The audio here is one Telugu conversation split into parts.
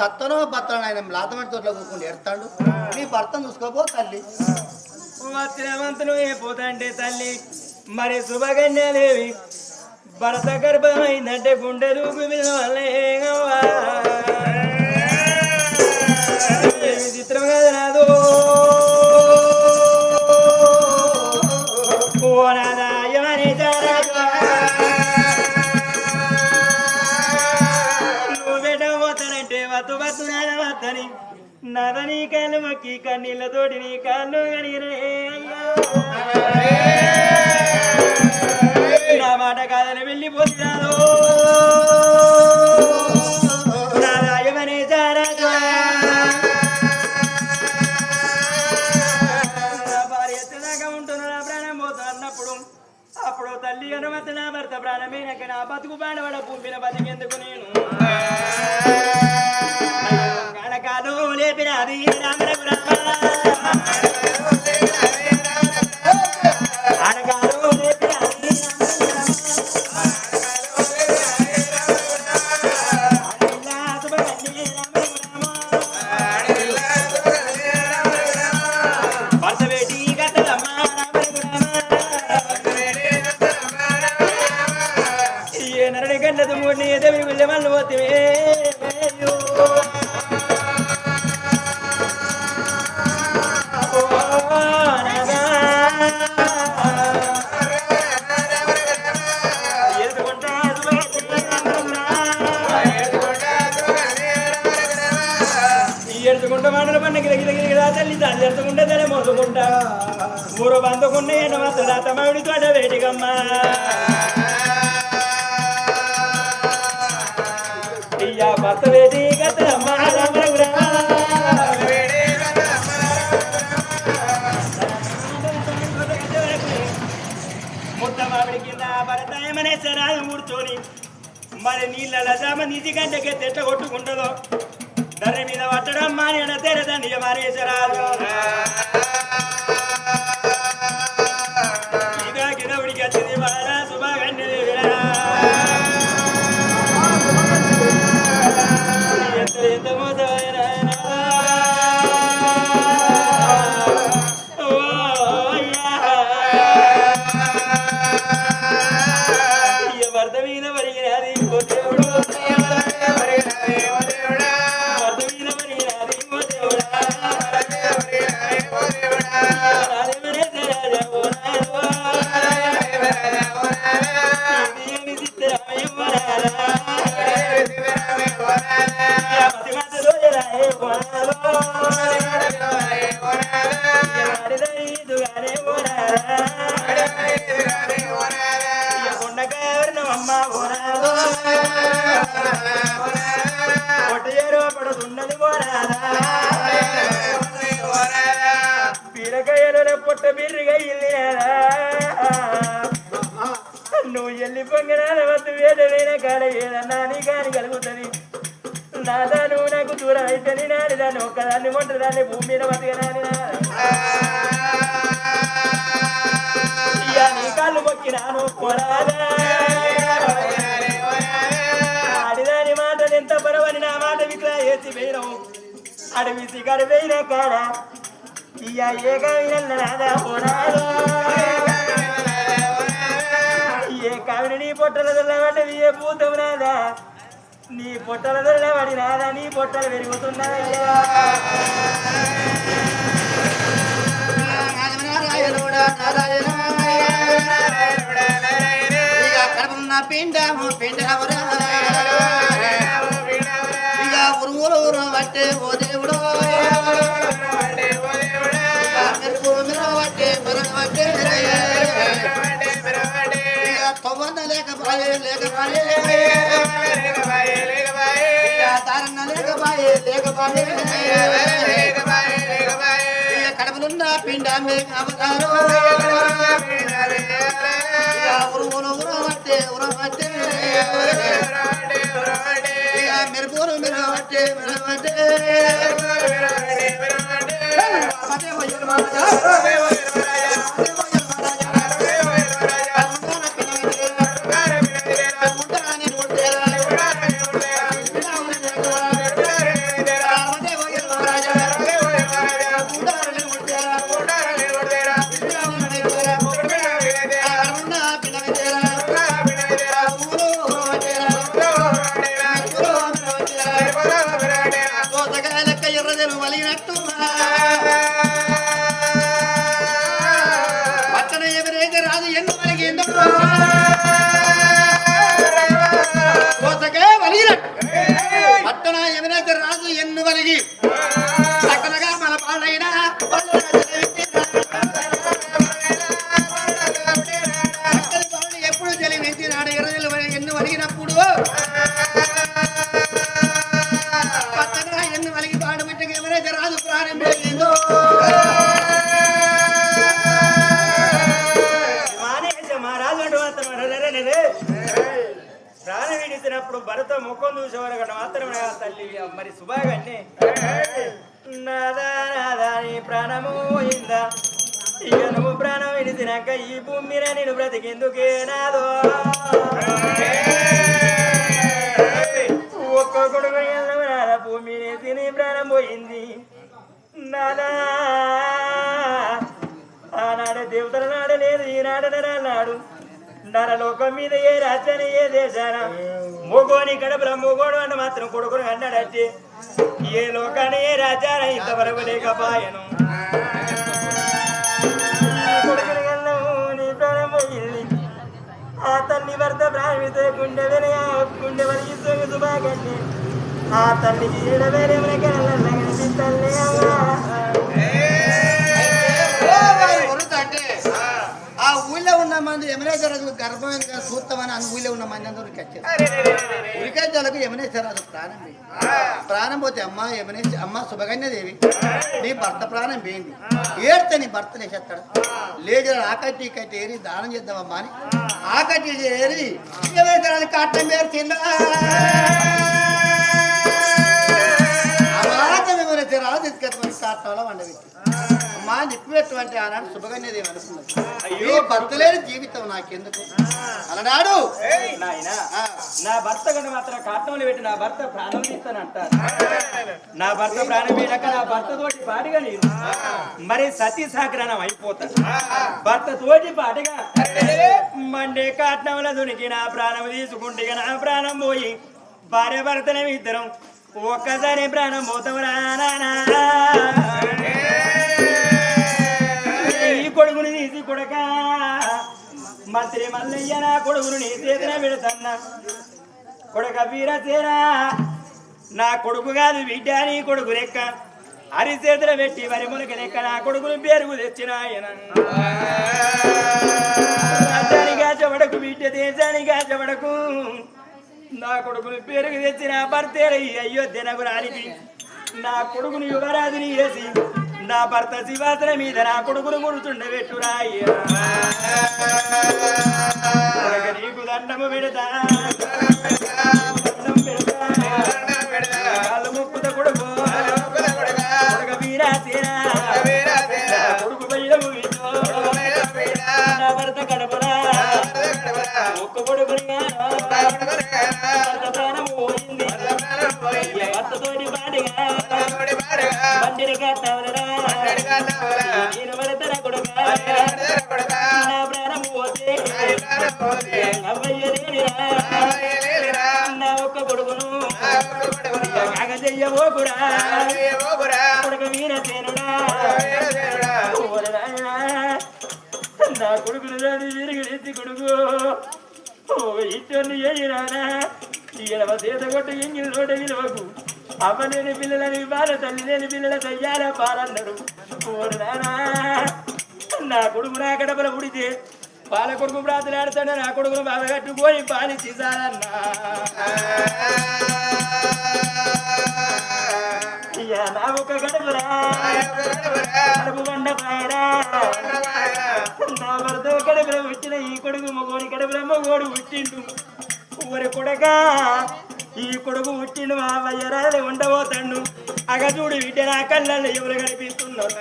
సత్తనో బత్తనో ఆయన లాతమడి తోటలో కూర్చుని ఎడతాడు నీ భర్తను చూసుకోపో తల్లి. వచ్చినవంతులు ఏ తల్లి మరి శుభకన్యాదేవి భరత గర్భమైందంటే గుండె రూపు విచిత్రం కదా నాదో? వద్దని నదని కాళ్ళు మొక్కి కన్నీళ్ళతోటి నీ కాళ్ళు కడిగిరే నా మాట కాదని వెళ్ళిపోతున్నాను లేపినది రామరకు రామ అనకాలు లేపినది పెట్టుకుంటా మాటల పన్న గిర గిర తల్లి దాన్ని తల తనే మోసుకుంటా. ఊరు బందుకుంటే ఎండ మాత్రం తమవిడి తోట వేటికమ్మ. ఇయ్యా భర్త వేటి గతలమ్మా భరతాయమనే మరి నీళ్ళ జామ నిధి గంటకే తెట్ట కొట్టుకుంటుందో? ధర మీద పట్టడం మాని తెరదండి మారేసరాలు కొండకావరణమమ్మ ఓ పడుతున్నది ఓ పొట్ట బిర్రిగా ఇల్లినారా నువ్వు ఎల్లి వద్దు వేదమైన కాడ ఏదన్నా నీ కాని కలుగుతుంది. నాదా నువ్వు నాకు దూరం అయితే నాని దాన్ని ఒక్కదాన్ని కొంటదాన్ని భూమి మీద బతకనాని నీ కాళ్ళు మొక్కినాను పోరాదా? పరవని నా మాట విట్లా వేసి వేయడం అడవి సిగర వేయిన కాడ ఇయ్య ఏకమైన నాదా పోరాదా ఏ కావిని నీ పొట్టల దొల్లబడ్డది ఏ భూతం నాదా నీ పొట్టల దొల్లబడి నాదా నీ పొట్టలు పెరుగుతున్నాయ్యా పిండము పిండము రా ఉరుములు ఉరు ఓ దేవుడు. మెరుపు లేకపాయే లేకపాయే తారన్న లేకపాయే లేకపాయే పిండమే అవతారం ఉరవట్టే ఉరవట్టే మిర పట్టే మిర పట్టే ప్రాణం భరత ముఖం చూసేవారు మాత్రమే తల్లి. మరి సుభాగాన్ని నాదా ప్రాణము పోయిందా ఇక నువ్వు ప్రాణం విడిచినాక ఈ భూమి మీద నేను బ్రతికెందుకే నాదో? ఒక్క కొడుకు భూమి తిని ప్రాణం పోయింది. నాదా ఆనాడే దేవతల నాడు లేదు నాడు నరలోకం మీద ఏ రాజ్యాన్ని ఏ దేశాన? మొగోని కడపల మొగోడు అని మాత్రం కొడుకుని అన్నాడట్టి ఏ లోకాన్ని ఏ రాజ్యాన ఇంతవరకు లేకపాయను. నీ ఆ తల్లి భర్త ప్రాణితో గుండె వెనక గుండె వరకు సుబాగండి ఆ తల్లికి ఏడవేరే కనిపిస్తలే అమ్మా. ఊళ్ళో ఉన్న మంది యమనేశ్వరరాజు గర్భమైన గారు చూస్తామని ఆ ఊళ్ళో ఉన్న మంది అందరూ వచ్చారు ఉరికొచ్చాలకు యమనేశ్వరరాజు ప్రాణం పోయింది. ప్రాణం పోతే అమ్మ యమనేశ్వర అమ్మ శుభగన్యదేవి నీ భర్త ప్రాణం పోయింది. ఏడితే నీ భర్త లేచేస్తాడు. లేచి ఆకట్టి కట్టి ఏరి దానం చేద్దామమ్మా అని ఆకట్టి ఏరి యమనేశ్వరాలు కాటం పేర్చిందా? అమాతం యమనేశ్వరరాలు తీసుకెళ్ళి కాటంలో వండబెట్టి. అమ్మా నిప్పినటువంటి ఆనాడు శుభగన్యదేవి అనుకున్నది అయ్యో! భర్త లేని జీవితం నాకెందుకు? అలనాడు నా భర్త కంటే మాత్రం కాటంలో పెట్టి నా భర్త ప్రాణం తీస్తాను అంటారు నా భర్త ప్రాణం పోయినాక నా భర్త తోటి పాటిగా నేను. మరి సతీ సాగ్రహణం అయిపోతా. భర్త తోటి పాటిగా మండే కాటంలో దునికి నా ప్రాణం తీసుకుంటే నా ప్రాణం పోయి భార్య భర్తనే ఇద్దరం. ఒక్కసారి ప్రాణం పోతాం ఈ మంత్రి మల్లయ్య నా కొడుకును నీ చేతిన పెడతన్నా. కొడుక వీరసేనా నా కొడుకు కాదు బిడ్డ నీ కొడుకు లెక్క. అరి చేతుల పెట్టి వరి మునక లెక్క. నా కొడుకును పేరుకు తెచ్చిన ఆయన. రాజ్యానిగా చెవడకు బిడ్డ దేశానిగా చెవడకు నా కొడుకును పేరుకు తెచ్చిన భర్తేల అయ్యో దినకు నగరానికి నా కొడుకుని యువరాజుని వేసి నా భర్త శివాసన మీద నా కొడుకును గుర్తుండబెట్టురాయ్యా ఓ ఇచ్చని ఏయిరానా ఈయనవ చేత కొట్టు ఎంగిల్ నోట విలువకు. అమ్మ నేను పిల్లలని ఇవ్వాలి తల్లి నేను పిల్లల తయ్యాల పాలన్నాడు నా కొడుకు నా గడపల ఉడితే పాల కొడుకు ప్రాతలాడుతాడు నా కొడుకును బాధ కట్టుకొని పాలిచ్చి సారన్నా నా ఒక గడపరా కడుపు బండ పాయరా నా భర్త గడపల వచ్చిన ఈ కొడుకు మగోడి గడపల మగోడు పుట్టిండు ఊరి కొడగా ఈ కొడుకు పుట్టిండు మా వయ్యరాలు ఉండబోతాడు అగ చూడు బిడ్డ నా కళ్ళల్లో ఎవరు కనిపిస్తున్నారు?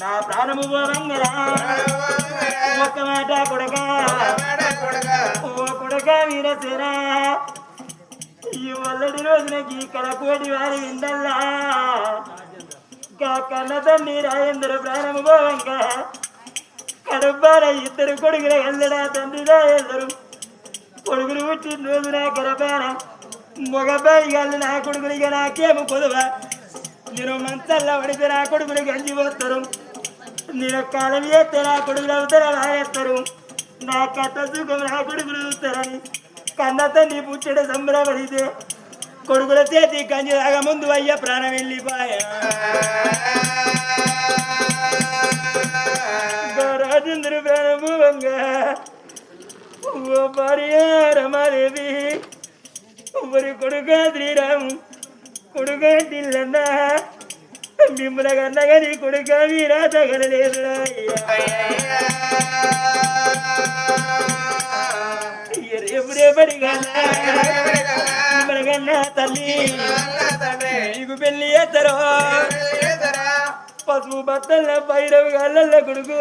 నా ప్రాణము పోవంగరా ఒక్క మాట కొడగా ఓ కొడగా వీరసేనా ఈ వల్లడి రోజున ఇక్కడ కోటి వారి విందల్లా. కన్న తండ్రి రాజేంద్ర ప్రాణము పోవంక కడుపాల ఇద్దరు కొడుకుల ఎల్లడా తండ్రిరా ఎల్లరు. కొడుకులు పుట్టిన రోజున గరపాన మగబాయి గాళ్ళు నా కొడుకులు ఇక నాకేమో నేను మంచల్లో పడితే నా కొడుకులు గంజి పోతారు నేను కాలం చేస్తే నా కొడుకులు అవుతారా రాయేస్తారు నా కథ సుఖం నా కొడుకులు చూస్తారని కన్న తండ్రి పుట్టడ సంబరపడితే కొడుకుల చేతి గంజి రాగ ముందు అయ్యా ప్రాణం వెళ్ళిపోయా. రాజేంద్ర ప్రాణము వంగ ఓ భార్య కొడుక శ్రీరాము కొడుక దిల్లన్న మిమ్మల కన్నగా కొడుక వీరా తగలలేదు రేపటి కన్నా తల్లి నీకు పెళ్ళి పసుపు బట్టల పైరవి గల్ల కొడుకు